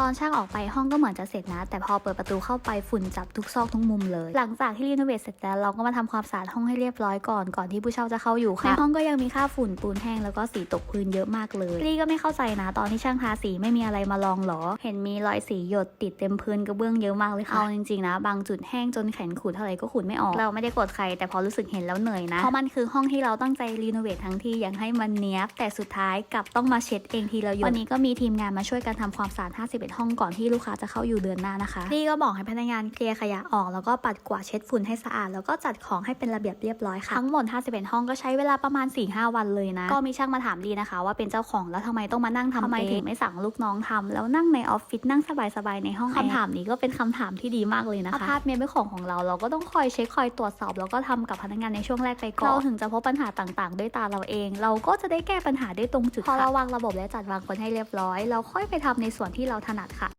ตอนช่างออกไปห้องก็เหมือนจะเสร็จนะ แต่พอเปิดประตูเข้าไปฝุ่นจับทุกซอกทุกมุมเลย หลังจากที่รีโนเวทเสร็จแล้วเราก็มาทำความสะอาดห้องให้เรียบร้อยก่อนก่อนที่ผู้เช่าจะเข้าอยู่ค่ะในห้องก็ยังมีค่าฝุ่นปูนแห้งแล้วก็สีตกพื้นเยอะมากเลยลี่ก็ไม่เข้าใจนะ ตอนที่ช่างทาสีไม่มีอะไรมาลองหรอ เห็นมีรอยสีหยดติดเต็มพื้นกระเบื้องเยอะมากเลยค่ะเอาจริงๆนะ บางจุดแห้งจนแขนขูดเท่าไหร่ก็ขูดไม่ออกเราไม่ได้กดใครแต่พอรู้สึกเห็นแล้วเหนื่อยนะเพราะมันคือห้องที่เราตั้งใจรีโนเวททั้งที่ยังให้มันเนี้ยบแต่สุดท้ายกลับต้องมาเช็ดเองทีละหยดวันนี้ก็มีทีมงานมาช่วยกันทำความสะอาด51ห้องก่อนที่ลูกค้าจะเข้าอยู่เดือนหน้านะคะนี่ก็บอกให้พนักงานเคลียร์ขยะออกแล้วก็ปัดกวาดเช็ดฝุ่นให้สะอาด แล้วก็จัดของให้เป็นระเบียบเรียบร้อยค่ะทั้งหมด51ห้องก็ใช้เวลาประมาณ 4-5 วันเลยนะ ก็มีช่างมาถามดีนะคะ ว่าเป็นเจ้าของแล้วทำไมต้องมานั่งทำทำไมถึงไม่สั่งลูกน้องทำแล้วนั่งในออฟฟิศนั่งสบายๆในห้องคำถามนี้ก็เป็นคำถามที่ดีมากเลยนะคะพาร์ทเมนต์เป็นของของเราเราก็ต้องคอยเช็คคอยตรวจสอบ แล้วก็ทำกับพนักงานในช่วงแรกไปก่อนเราถึงจะพบปัญหาต่างๆ ด้วยตาเราเอง เราก็จะได้แก้ปัญหาได้ตรงจุดพอเราวางระบบและจัดวางคนให้เรียบร้อย เราค่อยไปทำในส่วนที่เราถนัดค่ะ